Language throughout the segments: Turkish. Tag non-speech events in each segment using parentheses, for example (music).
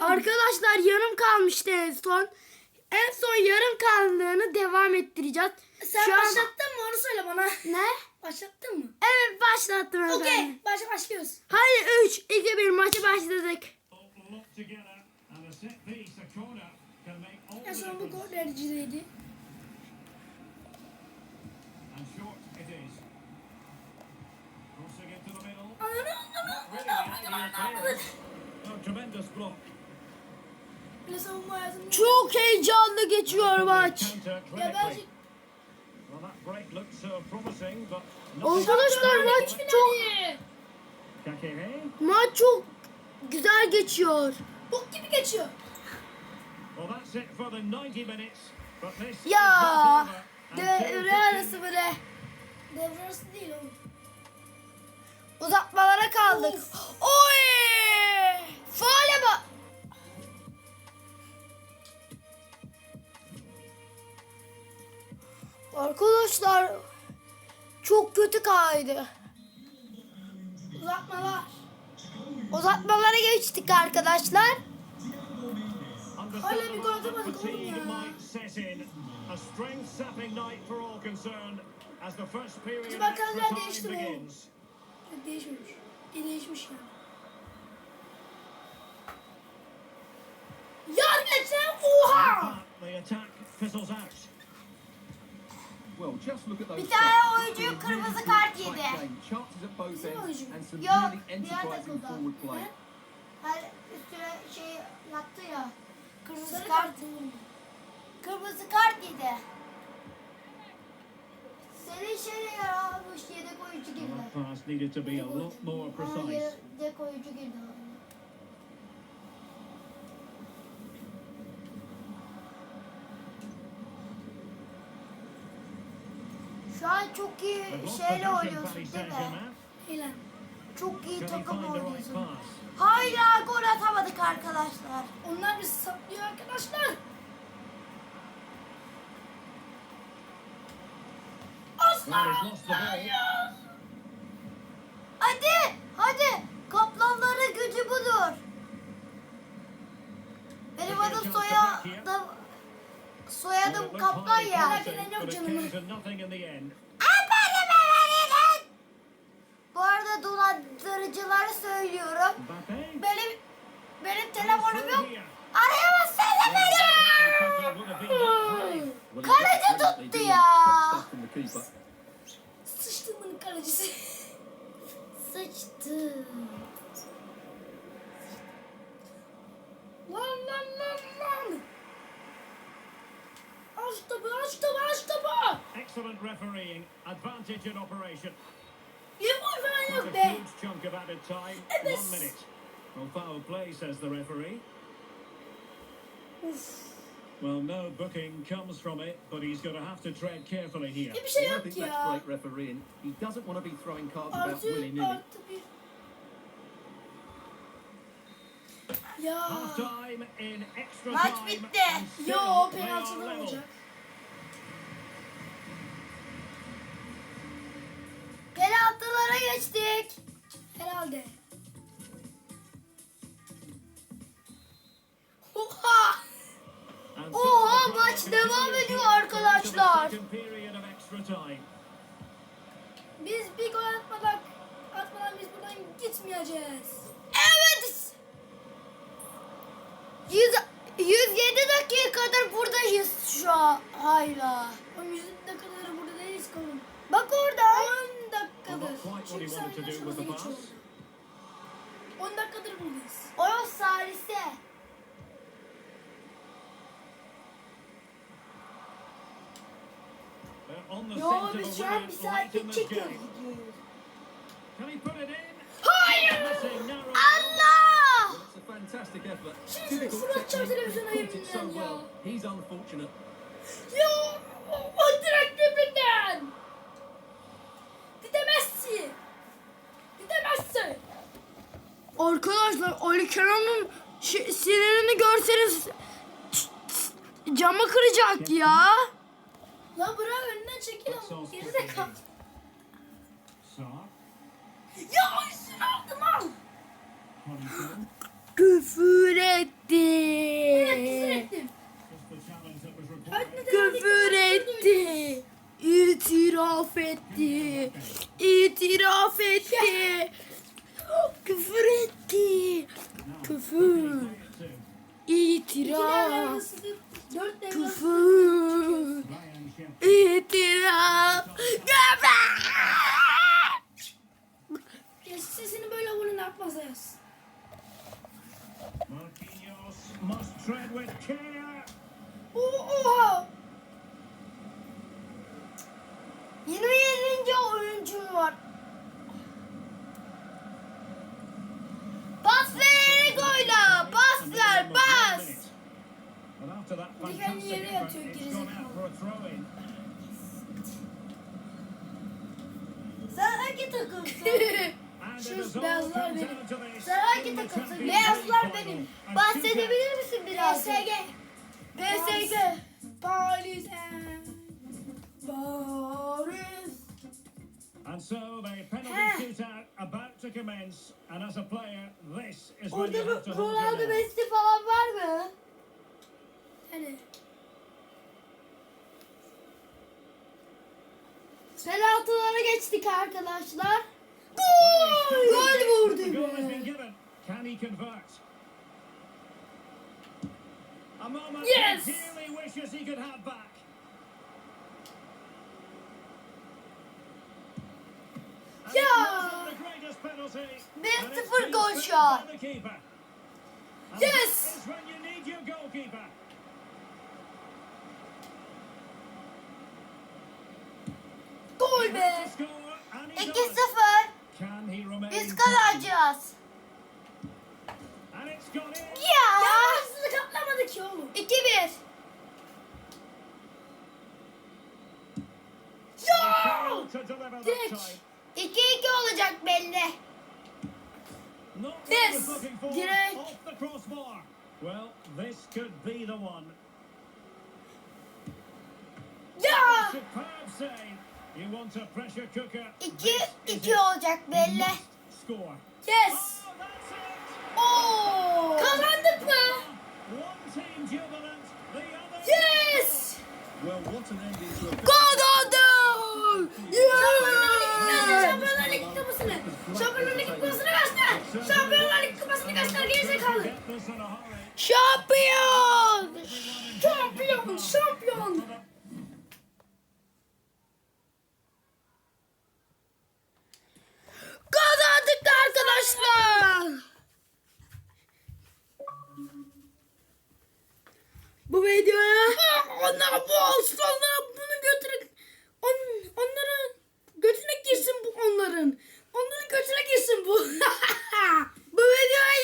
Arkadaşlar yarım kalmıştı en son. En son yarım kaldığını devam ettireceğiz. Sen Şu an- başlattın mı onu söyle bana. Ne? Başlattın mı? Evet başlattım efendim. Okey. Başla başlıyoruz. Hadi 3, 2, 1 maça başladık. locked together and a set piece, a corner can make all En the son bu difference. gol derecedeydi. And short it is. Crossing into the middle. Ananı ananı Really, ananı the ananı players. Oh, tremendous block. Bile savunma. Çok heyecanlı geçiyor maç. Ya Arkadaşlar maç çok maç çok güzel geçiyor. bok gibi geçiyor. Well, that's it for the 90 minutes. But this is Ya devre 15 arası böyle Devre arası değil oğlum. uzatmalara kaldık. Oy! Faale bak. Arkadaşlar çok kötü kaydı. Uzatmalar. Uzatmalara geçtik arkadaşlar. Hala bir gol atamadık oğlum ya. Fatigue might set in. A strength sapping night for all concerned as the first period Hadi of bakalım extra ne değişti bu? değişmemiş. İyi değişmiş yani. Yar geçen oha! Bir tane oyuncu kırmızı really kart yedi. Bizim oyuncu. Yok, forward play. He? Her üstüne şey yattı ya. Kırmızı Sarı kart. kart. Kırmızı kart yedi. Senin şeyle yaralamış yedek oyuncu girdi. That pass needed to be a lot more Aa, precise. yedek oyuncu girdi. An çok iyi şeyle possession, oynuyorsun değil mi? Çok iyi takım oynuyorsun. Hala gol atamadık arkadaşlar. Onlar bizi saplıyor arkadaşlar. Ball. Hadi, hadi. Kaplanların gücü budur. Benim adım soyadım soyadım kaplan ya. promising, Gelen yok but it canım. came to nothing in the end. Bu arada dolandırıcıları söylüyorum. Benim benim telefonum yok. Here. Arayamazsınız beni. Kaleci tuttu ya. keeper. Sıçtığımın kalecisi. Sıçtı. Lan lan lan lan. Aç topu aç topu aç topu. Excellent refereeing. Advantage in operation. Bir gol falan That's a yok huge chunk of added time. Evet. One minute. Well, foul play, says the referee. Well, no booking comes from it, but he's going to have to tread carefully here. Bir şey Well, I yok think ya. that's great refereeing. He doesn't want to be throwing cards about Artı willy-nilly. artı bir. Ya. Half time in extra Maç time. bitti. and still Yo they are penaltıdan level. olacak. Geçtik. Herhalde. Oha! Oha, the maç devam ediyor arkadaşlar. Biz bir gol atmadan atmadan biz buradan gitmeyeceğiz. Evet. 100, 107 dakikadır buradayız şu an hala. O yüzde dakikaları burada değiliz kalın. Bak orada. 10 what Çünkü sen the geçiyor. pass. 10 dakikadır buradayız. O salise. The Yo biz şu an bir this çekiyoruz videoyu. Can he put it in? Hayır. Allah! Well, it's a fantastic effort. Şimdi fırlatacağım technique. televizyona yeminle ya. well. He's unfortunate. Ya o direkt Arkadaşlar Ali Kenan'ın sinirini görseniz camı kıracak ya. Ya bırak önünden çekil ama geri de kal. Ya üstüne aldım al. Küfür required. Öğretmen Küfür etti. İtiraf etti. İtiraf etti. Küfür etti. Küfür. İtiraf. Küfür. İtiraf. Küfür. Ya sesini böyle vurun yapmasa yaz. Marquinhos must tread with care. Oha! 27. oyuncum var. Fantastic yere yatıyor throw-in. Sen hangi takımsın? Şu beyazlar benim. Sen hangi takımsın? Beyazlar benim. Bahsedebilir misin biraz? PSG. PSG. Paris and Paris. And so the penalty shootout about to commence. And as a player, this is Orada Ronaldo. Messi falan var mı? Hani Penaltılara geçtik arkadaşlar. Well, Gol! he's Gol still- vurdu The goal has been be. given. Can he convert? A moment Yes! he dearly wishes he could have back. And it Ya! wasn't the greatest penalty, Bir and it's sıfır been gol saved şu an. Yes! that is when you need your goalkeeper. Gol He be. had to score, and he 2-0. does. Can he remain Biz calm? Kalacağız. And it's gone in. Ya. Yalnızlık atlamadı ki oğlum. 2-1. Failed to deliver that Direkt. time. 2-2 olacak belli. Yes, direkt. Well, this could be the one. Ya. Superb save. You want a pressure cooker. 2-2 olacak belli. Score. Yes. Oh. Oo. Kazandık mı? Yes. Well, what an ending to a Kazandık. Yeah. Şampiyonlar Ligi kupasını. Şampiyonlar Ligi kupasını göster. Şampiyonlar Ligi kupasını göster gerizekalı. Şampiyon. Şampiyon, şampiyon. Kazandık arkadaşlar. Bu videoya onlar bu aslanlar bunu götürün. On, onların götüne girsin bu onların. Onların götüne girsin bu. (laughs) bu videoya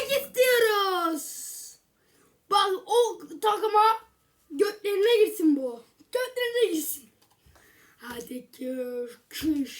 20 like istiyoruz. Bak o takıma götlerine girsin bu. Götlerine girsin. Hadi görüşürüz.